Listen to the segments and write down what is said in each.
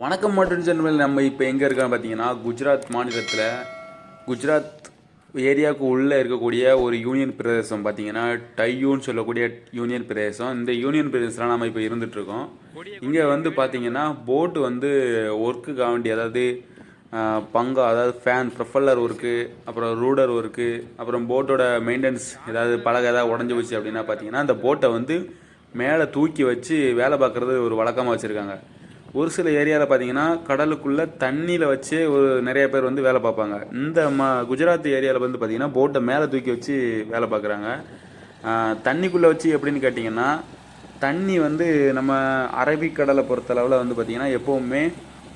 வணக்கம் மற்றும் செல்வல் நம்ம இப்போ எங்கே இருக்கோம் பார்த்தீங்கன்னா குஜராத் மாநிலத்தில் குஜராத் ஏரியாவுக்கு உள்ளே இருக்கக்கூடிய ஒரு யூனியன் பிரதேசம் பார்த்தீங்கன்னா டையூன்னு சொல்லக்கூடிய யூனியன் பிரதேசம். இந்த யூனியன் பிரதேசத்தில் நம்ம இப்போ இருந்துகிட்ருக்கோம் இங்கே வந்து பார்த்தீங்கன்னா போட்டு வந்து ஒர்க்குக்காக வேண்டி அதாவது ஆஹ், பங்கா அதாவது ஃபேன் ப்ரொஃபல்லர் ஒர்க்கு அப்புறம் ரூடர் ஒர்க்கு அப்புறம் போட்டோட மெயின்டெனன்ஸ் ஏதாவது பழக ஏதாவது உடஞ்சி போச்சு அப்படின்னா பார்த்தீங்கன்னா அந்த போட்டை வந்து மேலே தூக்கி வச்சு வேலை பார்க்குறது ஒரு வழக்கமாக வச்சுருக்காங்க. ஒரு சில ஏரியாவில் பார்த்தீங்கன்னா கடலுக்குள்ளே தண்ணியில் வச்சு ஒரு நிறைய பேர் வந்து வேலை பார்ப்பாங்க. இந்த ம குஜராத் ஏரியாவில் வந்து பார்த்தீங்கன்னா போட்டை மேலே தூக்கி வச்சு வேலை பார்க்குறாங்க. தண்ணிக்குள்ளே வச்சு எப்படின்னு கேட்டிங்கன்னா தண்ணி வந்து நம்ம அரபிக்கடலை பொறுத்தளவில் வந்து பார்த்திங்கன்னா எப்போவுமே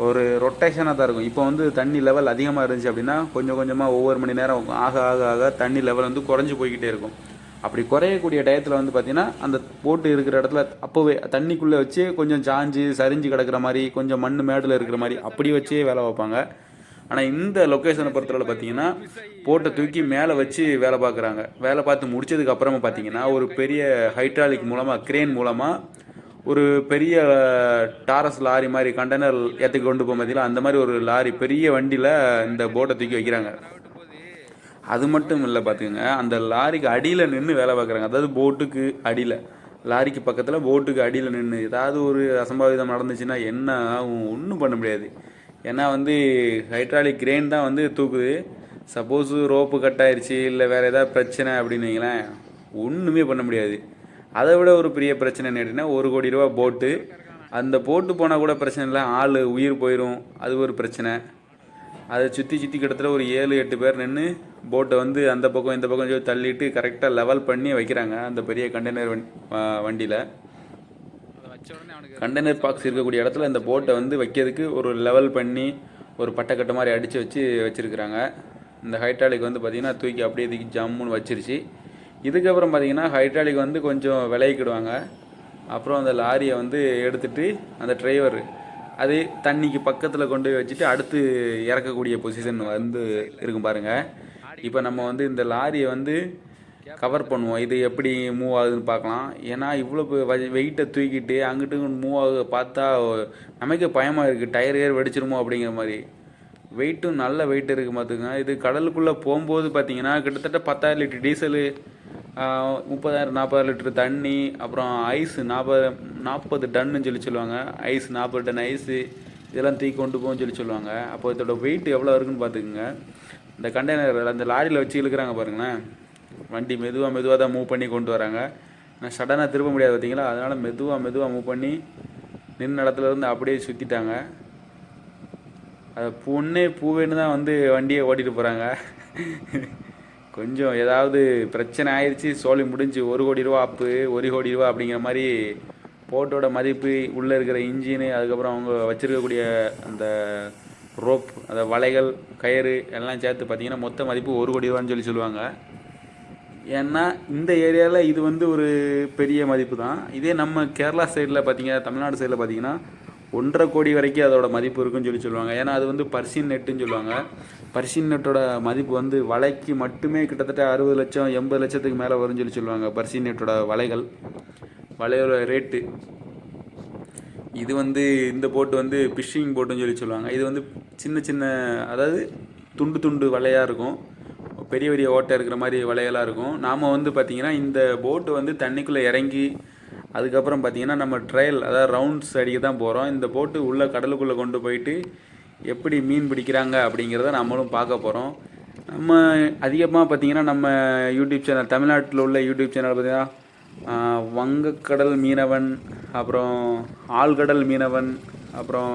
ஒரு ரொட்டேஷனாக தான் இருக்கும். இப்போ வந்து தண்ணி லெவல் அதிகமாக இருந்துச்சு அப்படின்னா கொஞ்சம் கொஞ்சமாக ஒவ்வொரு மணி நேரம் ஆக ஆக ஆக தண்ணி லெவல் வந்து குறைஞ்சி போய்கிட்டே இருக்கும். அப்படி குறையக்கூடிய டயத்தில் வந்து பார்த்திங்கன்னா அந்த போட்டு இருக்கிற இடத்துல அப்போவே தண்ணிக்குள்ளே வச்சு கொஞ்சம் சாஞ்சு சரிஞ்சு கிடக்கிற மாதிரி கொஞ்சம் மண் மேடில் இருக்கிற மாதிரி அப்படி வச்சே வேலை வைப்பாங்க ஆனால் இந்த லொக்கேஷனை பொறுத்தளவு பார்த்தீங்கன்னா போட்டை தூக்கி மேலே வச்சு வேலை பார்க்குறாங்க. வேலை பார்த்து முடிச்சதுக்கு அப்புறமா பார்த்தீங்கன்னா ஒரு பெரிய ஹைட்ராலிக் மூலமாக கிரேன் மூலமாக ஒரு பெரிய டாரஸ் லாரி மாதிரி கண்டெய்னர் ஏற்றி கொண்டு போக பார்த்தீங்களா அந்த மாதிரி ஒரு லாரி பெரிய வண்டியில் இந்த போட்டை தூக்கி வைக்கிறாங்க. அது மட்டும் இல்லை பார்த்துக்கோங்க அந்த லாரிக்கு அடியில் நின்று வேலை பார்க்குறாங்க அதாவது போட்டுக்கு அடியில். லாரிக்கு பக்கத்தில் போட்டுக்கு அடியில் நின்று ஏதாவது ஒரு அசம்பாவிதம் நடந்துச்சுன்னா என்ன ஆகும்? ஒன்றும் பண்ண முடியாது. ஏன்னா வந்து ஹைட்ராலிக் கிரெயின் தான் வந்து தூக்குது. சப்போஸ் ரோப்பு கட் ஆயிடுச்சு இல்லை வேறு ஏதாவது பிரச்சனை அப்படின்னு வைங்களேன் ஒன்றுமே பண்ண முடியாது. அதை விட ஒரு பெரிய பிரச்சனை என்ன ஒரு கோடி ரூபா போட்டு அந்த போட்டு போனால் கூட பிரச்சனை இல்லை. ஆள் உயிர் போயிடும் அது ஒரு பிரச்சனை. அதை சுற்றி சுற்றி கிட்டத்தட்ட ஒரு ஏழு எட்டு பேர் நின்று போட்டை வந்து அந்த பக்கம் இந்த பக்கம் சொல்லி தள்ளிட்டு கரெக்டாக லெவல் பண்ணி வைக்கிறாங்க அந்த பெரிய கண்டெய்னர் வண்டி வண்டியில். கண்டெய்னர் பாக்ஸ் இருக்கக்கூடிய இடத்துல இந்த போட்டை வந்து வைக்கிறதுக்கு ஒரு லெவல் பண்ணி ஒரு பட்டைக்கட்டு மாதிரி அடித்து வச்சு வச்சுருக்குறாங்க. இந்த ஹைட்ராலிக் வந்து பார்த்திங்கன்னா தூக்கி அப்படியே தூக்கி ஜம்முன்னு வச்சிருச்சு. இதுக்கப்புறம் பார்த்திங்கன்னா ஹைட்ராலிக் வந்து கொஞ்சம் விலைக்கிடுவாங்க அப்புறம் அந்த லாரியை வந்து எடுத்துட்டு அந்த டிரைவர் அது தண்ணிக்கு பக்கத்தில் கொண்டு போய் வச்சுட்டு அடுத்து இறக்கக்கூடிய பொசிஷன் வந்து இருக்கும் பாருங்கள் இப்போ நம்ம வந்து இந்த லாரியை வந்து கவர் பண்ணுவோம். இது எப்படி மூவ் ஆகுதுன்னு பார்க்கலாம். ஏன்னா இவ்வளோ வெயிட்டை தூக்கிட்டு அங்கிட்டு மூவ் ஆக பார்த்தா நமக்கே பயமாக இருக்குது டயர் ஏர் வெடிச்சிருமோ அப்படிங்கிற மாதிரி. வெயிட்டும் நல்ல வெயிட் இருக்குது பார்த்துங்க இது கடலுக்குள்ளே போகும்போது பார்த்தீங்கன்னா கிட்டத்தட்ட பத்தாயிரம் லிட்டர் டீசலு முப்பதாயிரம் நாற்பதாயிரம் லிட்டர் தண்ணி அப்புறம் ஐஸ் நாற்பது நாற்பது டன்னு சொல்லி சொல்லுவாங்க. ஐஸ் நாற்பது டன் ஐஸு இதெல்லாம் தூக்கி கொண்டு போகும்னு சொல்லி சொல்லுவாங்க. அப்போ இதோட வெயிட் எவ்வளோ இருக்குன்னு பார்த்துக்குங்க. இந்த கண்டெய்னர் அந்த லாரியில் வச்சு இழுக்கிறாங்க பாருங்களேன். வண்டி மெதுவாக மெதுவாக தான் மூவ் பண்ணி கொண்டு வராங்க. நான் சடனாக திரும்ப முடியாது பார்த்தீங்களா அதனால் மெதுவாக மெதுவாக மூவ் பண்ணி நின்ன இடத்துல இருந்து அப்படியே சுற்றிட்டாங்க அது பொண்ணே பூவேன்னு தான் வந்து வண்டியை ஓட்டிட்டு போகிறாங்க கொஞ்சம் ஏதாவது பிரச்சனை ஆயிடுச்சு சோழி முடிஞ்சு ஒரு கோடி ரூபா அப்பு ஒரு கோடி ரூபா அப்படிங்கிற மாதிரி போட்டோட மதிப்பு உள்ளே இருக்கிற இன்ஜினு அதுக்கப்புறம் அவங்க வச்சுருக்கக்கூடிய அந்த ரோப் அந்த வலைகள் கயிறு எல்லாம் சேர்த்து பார்த்தீங்கன்னா மொத்த மதிப்பு ஒரு கோடி ரூபான்னு சொல்லி சொல்லுவாங்க. ஏன்னா இந்த ஏரியாவில் இது வந்து ஒரு பெரிய மதிப்பு தான். இதே நம்ம கேரளா சைடில் பார்த்தீங்க தமிழ்நாடு சைடில் பார்த்தீங்கன்னா ஒன்றரை கோடி வரைக்கும் அதோட மதிப்பு இருக்குன்னு சொல்லி சொல்லுவாங்க. ஏன்னா அது வந்து பர்சின் நெட்டுன்னு சொல்லுவாங்க. பர்சின் நெட்டோட மதிப்பு வந்து வலைக்கு மட்டுமே கிட்டத்தட்ட அறுபது லட்சம் எண்பது லட்சத்துக்கு மேலே வரும்னு சொல்லி சொல்லுவாங்க பர்சின் நெட்டோட வலைகள் வலையோட ரேட்டு இது வந்து இந்த போட்டு வந்து ஃபிஷ்ஷிங் போட்டுன்னு சொல்லி சொல்லுவாங்க. இது வந்து சின்ன சின்ன அதாவது துண்டு துண்டு வலையாக இருக்கும். பெரிய பெரிய ஓட்டை இருக்கிற மாதிரி வலையெல்லாம் இருக்கும். நாம் வந்து பார்த்திங்கன்னா இந்த போட்டு வந்து தண்ணிக்குள்ளே இறங்கி அதுக்கப்புறம் பார்த்திங்கன்னா நம்ம ட்ரையல் அதாவது ரவுண்ட்ஸ் அடிக்க தான் போகிறோம் இந்த போட்டு உள்ளே கடலுக்குள்ளே கொண்டு போயிட்டு எப்படி மீன் பிடிக்கிறாங்க அப்படிங்கிறத நம்மளும் பார்க்க போகிறோம் நம்ம அதிகமாக பார்த்திங்கன்னா நம்ம யூடியூப் சேனல் தமிழ்நாட்டில் உள்ள யூடியூப் சேனல் பார்த்திங்கன்னா வங்கக்கடல் மீனவன் அப்புறம் ஆழ்கடல் மீனவன் அப்புறம்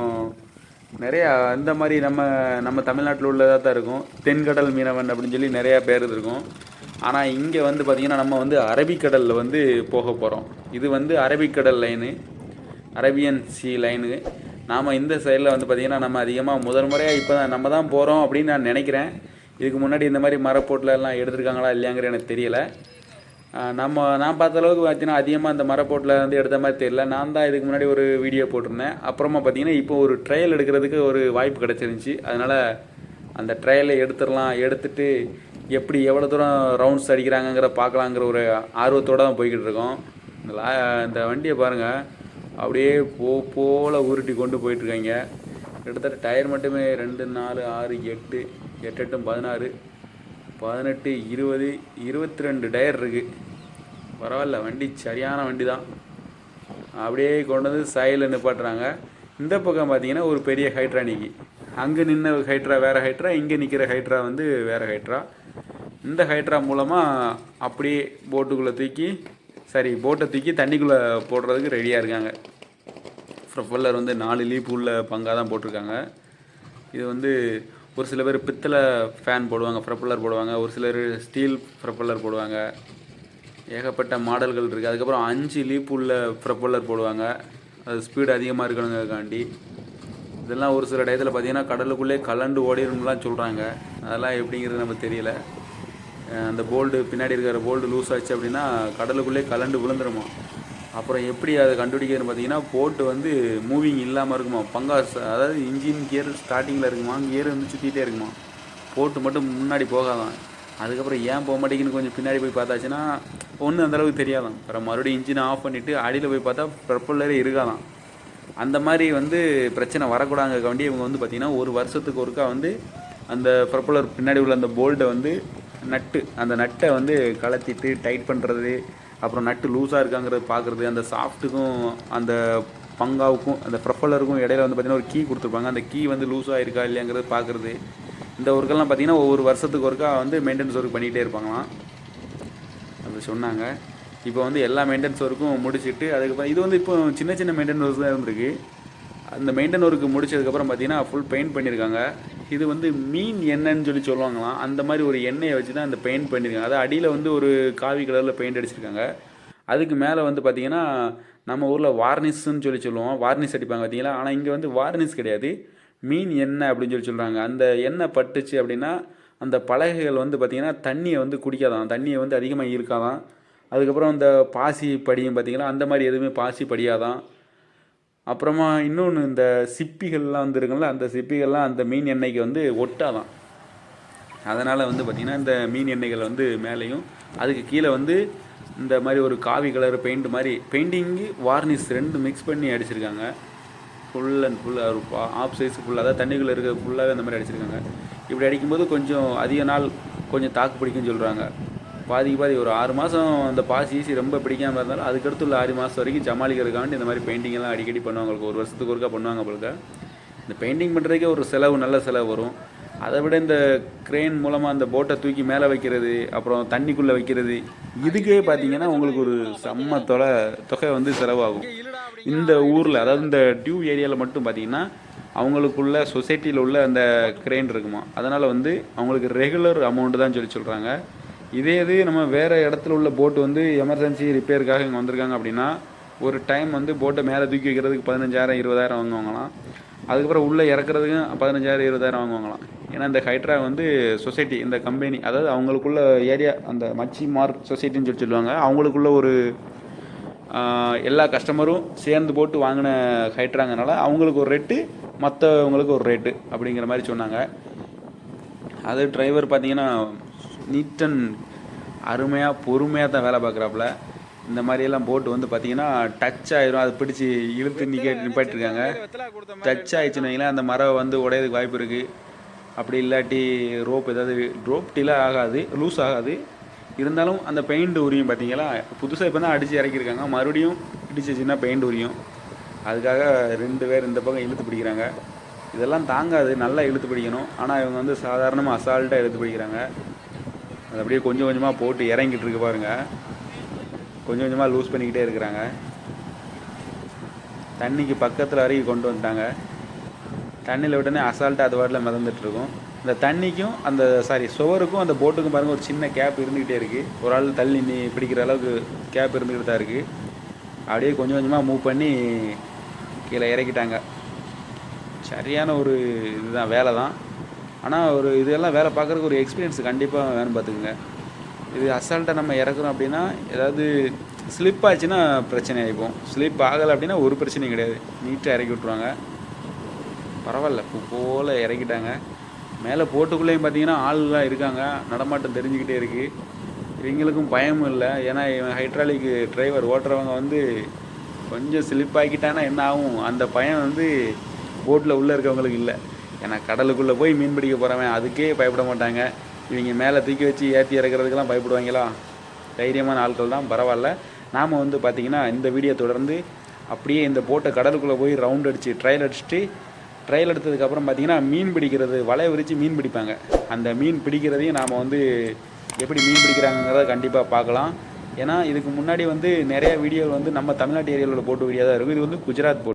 நிறையா இந்த மாதிரி நம்ம நம்ம தமிழ்நாட்டில் உள்ளதாக தான் இருக்கும். தென்கடல் மீனவன் அப்படின்னு சொல்லி நிறையா பேர் இருக்கும். ஆனால் இங்கே வந்து பார்த்திங்கன்னா நம்ம வந்து அரபிக்கடலில் வந்து போக போகிறோம் இது வந்து அரபிக்கடல் லைனு அரபியன் சி லைனு நாம் இந்த சைடில் வந்து பார்த்திங்கன்னா நம்ம அதிகமாக முதல் முறையாக இப்போ தான் நம்ம தான் போகிறோம் அப்படின்னு நான் நினைக்கிறேன். இதுக்கு முன்னாடி இந்த மாதிரி மரப்போட்டில் எல்லாம் எடுத்திருக்காங்களா இல்லையாங்கிற எனக்கு தெரியலை. நம்ம நான் பார்த்த அளவுக்கு பார்த்தீங்கன்னா அதிகமாக அந்த மரப்போட்டில் வந்து எடுத்த மாதிரி தெரியல. நான் தான் இதுக்கு முன்னாடி ஒரு வீடியோ போட்டிருந்தேன். அப்புறமா பார்த்தீங்கன்னா இப்போ ஒரு ட்ரையல் எடுக்கிறதுக்கு ஒரு வாய்ப்பு கிடச்சிருந்துச்சி. அதனால் அந்த ட்ரையலை எடுத்துடலாம் எடுத்துட்டு எப்படி எவ்வளோ தூரம் ரவுண்ட்ஸ் அடிக்கிறாங்கங்கிற பார்க்கலாங்கிற ஒரு ஆர்வத்தோடு தான் போய்கிட்டு இருக்கோம். இந்த லா இந்த வண்டியை பாருங்கள் அப்படியே போ போல உருட்டி கொண்டு போயிட்டுருக்காங்க கிட்டத்தட்ட டயர் மட்டுமே ரெண்டு நாலு ஆறு எட்டு எட்டு எட்டும் பதினாறு. பதினெட்டு இருபது இருபத்தி ரெண்டு டயர் இருக்குது பரவாயில்ல வண்டி சரியான வண்டி தான் அப்படியே கொண்டு வந்து சைடில் நிப்பாட்டுறாங்க. இந்த பக்கம் பார்த்தீங்கன்னா ஒரு பெரிய ஹைட்ரா நிற்கி அங்கே நின்ன ஹைட்ரா வேறு ஹைட்ரா இங்கே நிற்கிற ஹைட்ரா வந்து வேறு ஹைட்ரா இந்த ஹைட்ரா மூலமாக அப்படியே போட்டுக்குள்ளே தூக்கி சரி போட்டை தூக்கி தண்ணிக்குள்ளே போடுறதுக்கு ரெடியாக இருக்காங்க. ப்ரொஃபல்லர் வந்து நாலு லீப் உள்ள பங்காக தான் போட்டிருக்காங்க. இது வந்து ஒரு சில பேர் பித்தளை ஃபேன் போடுவாங்க ப்ரொப்பல்லர் போடுவாங்க ஒரு சிலர் ஸ்டீல் ப்ரப்பல்லர் போடுவாங்க. ஏகப்பட்ட மாடல்கள் இருக்குது அதுக்கப்புறம் அஞ்சு லீப் உள்ள ப்ரொப்பல்லர் போடுவாங்க. அது ஸ்பீடு அதிகமாக இருக்கணுங்கிறதுக்காண்டி. இதெல்லாம் ஒரு சில டயத்தில் பார்த்தீங்கன்னா கடலுக்குள்ளே கலண்டு ஓடிடும்லாம் சொல்கிறாங்க அதெல்லாம் எப்படிங்கிறது நமக்கு தெரியல. அந்த போல்டு பின்னாடி இருக்கிற போல்டு லூஸ் ஆச்சு அப்படின்னா கடலுக்குள்ளே கலண்டு விழுந்துருமா அப்புறம் எப்படி அதை கண்டுபிடிக்கிறதுன்னு பார்த்தீங்கன்னா போட்டு வந்து மூவிங் இல்லாமல் இருக்குமா? பங்காஸ் அதாவது இன்ஜின் கியர் ஸ்டார்டிங்கில் இருக்குமா? கியர் வந்து சுற்றிகிட்டே இருக்குமா? போட்டு மட்டும் முன்னாடி போகாதான். அதுக்கப்புறம் ஏன் போக மாட்டேங்குன்னு கொஞ்சம் பின்னாடி போய் பார்த்தாச்சுன்னா ஒன்றும் அந்தளவுக்கு தெரியாதான். அப்புறம் மறுபடியும் இன்ஜினை ஆஃப் பண்ணிவிட்டு அடியில் போய் பார்த்தா ப்ரப்பல்லரே இருக்காதான். அந்த மாதிரி வந்து பிரச்சனை வரக்கூடாதுக்காண்டி இவங்க வந்து பார்த்திங்கன்னா ஒரு வருஷத்துக்கு ஒருக்கா வந்து அந்த ப்ரப்பலர் பின்னாடி உள்ள அந்த போல்ட்டை வந்து நட்டு அந்த நட்டை வந்து கலத்திட்டு டைட் பண்ணுறது அப்புறம் நட்டு லூஸாக இருக்காங்கிறது பார்க்குறது அந்த சாஃப்ட்டுக்கும் அந்த பங்காவுக்கும் அந்த ப்ரொஃபலருக்கும் இடையில வந்து பார்த்திங்கன்னா ஒரு கீ கொடுத்துருப்பாங்க. அந்த கீ வந்து லூஸாக இருக்கா இல்லையாங்கிறது பார்க்குறது. இந்த ஒர்க்கெல்லாம் பார்த்திங்கன்னா ஒவ்வொரு வருஷத்துக்கு ஒருக்கா வந்து மெயின்டெனன்ஸ் ஒர்க் பண்ணிகிட்டே இருப்பாங்களாம். அப்படி சொன்னாங்க. இப்போ வந்து எல்லா மெயின்டெனன்ஸ் ஒர்க்கும் முடிச்சுட்டு அதுக்கப்புறம் இது வந்து இப்போ சின்ன சின்ன மெயின்டெனன்ஸ் தான் இருந்திருக்கு. அந்த மெயின்டென் ஒர்க்கு முடிச்சதுக்கப்புறம் பார்த்தீங்கன்னா ஃபுல் பெயிண்ட் பண்ணியிருக்காங்க இது வந்து மீன் எண்ணெய்ன்னு சொல்லி சொல்லுவாங்களாம். அந்த மாதிரி ஒரு எண்ணெயை வச்சு தான் அந்த பெயிண்ட் பண்ணியிருக்காங்க. அது அடியில் வந்து ஒரு காவி கலரில் பெயிண்ட் அடிச்சிருக்காங்க. அதுக்கு மேலே வந்து பார்த்தீங்கன்னா நம்ம ஊரில் வார்னிஸ்ன்னு சொல்லி சொல்லுவோம். வார்னிஸ் அடிப்பாங்க பார்த்தீங்களா ஆனால் இங்கே வந்து வார்னிஸ் கிடையாது. மீன் எண்ணெய் அப்படின்னு சொல்லி சொல்கிறாங்க அந்த எண்ணெய் பட்டுச்சு அப்படின்னா அந்த பலகைகள் வந்து பார்த்திங்கன்னா தண்ணியை வந்து குடிக்காதான் தண்ணியை வந்து அதிகமாக ஈர்க்காதான் அதுக்கப்புறம் அந்த பாசி படியும் பார்த்திங்கன்னா அந்த மாதிரி எதுவுமே பாசி படியாதான் அப்புறமா இன்னொன்று இந்த சிப்பிகள்லாம் வந்துருக்குல்ல அந்த சிப்பிகள்லாம் அந்த மீன் எண்ணெய்க்கு வந்து ஒட்டாதான். அதனால் வந்து பார்த்திங்கன்னா இந்த மீன் எண்ணெய்கள் வந்து மேலேயும் அதுக்கு கீழே வந்து இந்த மாதிரி ஒரு காவி கலர் பெயிண்ட் மாதிரி பெயிண்டிங்கு வார்னிஷ் ரெண்டு மிக்ஸ் பண்ணி அடிச்சிருக்காங்க. Full and full half size ஃபுல்லாக அதாவது தண்ணிக்குள்ளே இருக்க ஃபுல்லாகவே அந்த மாதிரி அடிச்சிருக்காங்க. இப்படி அடிக்கும்போது கொஞ்சம் அதிக நாள் கொஞ்சம் தாக்கு பிடிக்கும்னு சொல்கிறாங்க பாதிக்கு பாதி ஒரு ஆறு மாதம் அந்த பாசி ஈசி ரொம்ப பிடிக்காமல் இருந்தாலும் அதுக்கடுத்து உள்ள ஆறு மாதம் வரைக்கும் சமாளிக்கிறதுக்காண்டி இந்த மாதிரி பெயிண்டிங் எல்லாம் அடிக்கடி பண்ணுவாங்க. ஒரு வருஷத்துக்கு ஒருக்கா பண்ணுவாங்க போலுக்க இந்த பெயிண்டிங் பண்ணுறதுக்கே ஒரு செலவு நல்ல செலவு வரும். அதை விட இந்த க்ரெயின் மூலமாக அந்த போட்டை தூக்கி மேலே வைக்கிறது அப்புறம் தண்ணிக்குள்ளே வைக்கிறது இதுக்கே பார்த்தீங்கன்னா உங்களுக்கு ஒரு செம்ம தொலை தொகை வந்து செலவாகும். இந்த ஊரில் அதாவது இந்த டியூ ஏரியாவில் மட்டும் பார்த்தீங்கன்னா அவங்களுக்குள்ள சொசைட்டியில் உள்ள அந்த க்ரெயின் இருக்குமா. அதனால் வந்து அவங்களுக்கு ரெகுலர் அமௌண்ட்டு தான் சொல்லி சொல்கிறாங்க இதே இது நம்ம வேறு இடத்துல உள்ள போட்டு வந்து எமர்ஜென்சி ரிப்பேருக்காக இங்கே வந்திருக்காங்க அப்படின்னா ஒரு டைம் வந்து போட்டை மேலே தூக்கி வைக்கிறதுக்கு பதினஞ்சாயிரம் இருபதாயிரம் வாங்குவாங்களாம். அதுக்கப்புறம் உள்ளே இறக்குறதுக்கும் பதினஞ்சாயிரம் இருபதாயிரம் வாங்குவாங்களாம். ஏன்னா இந்த ஹைட்ரா வந்து சொசைட்டி இந்த கம்பெனி அதாவது அவங்களுக்குள்ள ஏரியா அந்த மச்சி மார்க் சொசைட்டின்னு சொல்லி சொல்லுவாங்க. அவங்களுக்குள்ள ஒரு எல்லா கஸ்டமரும் சேர்ந்து போட்டு வாங்கின ஹைட்ராங்கனால அவங்களுக்கு ஒரு ரேட்டு மற்றவங்களுக்கு ஒரு ரேட்டு அப்படிங்கிற மாதிரி சொன்னாங்க. அது டிரைவர் பார்த்தீங்கன்னா நீட் அண்ட் அருமையாக பொறுமையாக தான் வேலை பார்க்குறாப்புல. இந்த மாதிரியெல்லாம் போட்டு வந்து பார்த்தீங்கன்னா டச் ஆயிரும். அது பிடிச்சி இழுத்து நிக்க நிப்பாட்டிருக்காங்க டச் ஆயிடுச்சுன்னு அந்த மரம் வந்து உடையதுக்கு வாய்ப்பு இருக்குது அப்படி இல்லாட்டி ரோப் ஏதாவது ரோப் டிலே ஆகாது லூஸ் ஆகாது. இருந்தாலும் அந்த பெயிண்ட் உரியும் பார்த்தீங்களா புதுசாக இப்போ தான் அடித்து இறக்கியிருக்காங்க. மறுபடியும் இடிச்சிச்சுன்னா பெயிண்ட் உரியும். அதுக்காக ரெண்டு பேர் இந்த பக்கம் இழுத்து பிடிக்கிறாங்க. இதெல்லாம் தாங்காது. நல்லா இழுத்து பிடிக்கணும். ஆனால் இவங்க வந்து சாதாரணமாக அசால்ட்டாக இழுத்து பிடிக்கிறாங்க. அது அப்படியே கொஞ்சம் கொஞ்சமாக போட்டு இறங்கிட்டு இருக்கு பாருங்க. கொஞ்சம் கொஞ்சமாக லூஸ் பண்ணிக்கிட்டே இருக்கிறாங்க. தண்ணிக்கு பக்கத்தில் வரைக்கும் கொண்டு வந்துட்டாங்க. தண்ணியில் விட்டனே அசால்ட்டாக அது வாட்டில் மிதந்துட்டுருக்கும் இந்த தண்ணிக்கும் அந்த சாரி சுவருக்கும் அந்த போட்டுக்கும் பாருங்கள் ஒரு சின்ன கேப் இருந்துக்கிட்டே இருக்குது ஒரு ஆள் தள்ளி நீ பிடிக்கிற அளவுக்கு கேப் இருந்துக்கிட்டு தான் இருக்குது அப்படியே கொஞ்சம் கொஞ்சமாக மூவ் பண்ணி கீழே இறக்கிட்டாங்க. சரியான ஒரு இதுதான் வேலை தான் ஆனால் ஒரு இதெல்லாம் வேலை பார்க்குறதுக்கு ஒரு எக்ஸ்பீரியன்ஸ் கண்டிப்பாக வேணும் பார்த்துக்குங்க. இது அசால்ட்டாக நம்ம இறக்குறோம் அப்படின்னா ஏதாவது ஸ்லிப் ஆச்சுன்னா பிரச்சனை ஆகிப்போம் ஸ்லிப் ஆகலை அப்படின்னா ஒரு பிரச்சனையும் கிடையாது. நீட்டாக இறக்கி விட்ருவாங்க பரவாயில்ல பூ போல் இறக்கிட்டாங்க. மேலே போட்டுக்குள்ளேயும் பார்த்தீங்கன்னா ஆள்லாம் இருக்காங்க. நடமாட்டம் தெரிஞ்சுக்கிட்டே இருக்குது இவங்களுக்கும் பயமும் இல்லை. ஏன்னா இவன் ஹைட்ராலிக் டிரைவர் ஓட்டுறவங்க வந்து கொஞ்சம் ஸ்லிப் ஆக்கிட்டானா என்ன ஆகும்? அந்த பயம் வந்து போட்டில் உள்ளே இருக்கவங்களுக்கு இல்லை. ஏன்னா கடலுக்குள்ளே போய் மீன் பிடிக்க போகிறவன் அதுக்கே பயப்பட மாட்டாங்க. இவங்க மேலே தூக்கி வச்சு ஏற்றி இறக்குறதுக்கெல்லாம் பயப்படுவாங்களா? தைரியமான ஆட்கள் தான். பரவாயில்ல. நாம் வந்து பார்த்திங்கன்னா இந்த வீடியோ தொடர்ந்து அப்படியே இந்த போட்டை கடலுக்குள்ளே போய் ரவுண்ட் அடித்து ட்ரையல் அடிச்சுட்டு ட்ரையல் எடுத்ததுக்கப்புறம் பார்த்திங்கன்னா மீன் பிடிக்கிறது வலையை விரித்து மீன் பிடிப்பாங்க. அந்த மீன் பிடிக்கிறதையும் நாம் வந்து எப்படி மீன் பிடிக்கிறாங்கிறத கண்டிப்பாக பார்க்கலாம். ஏன்னா இதுக்கு முன்னாடி வந்து நிறைய வீடியோ வந்து நம்ம தமிழ்நாட்டு ஏரியாவில் போட்டு வீடியோ தான் இருக்கும். இது வந்து குஜராத் போட்டு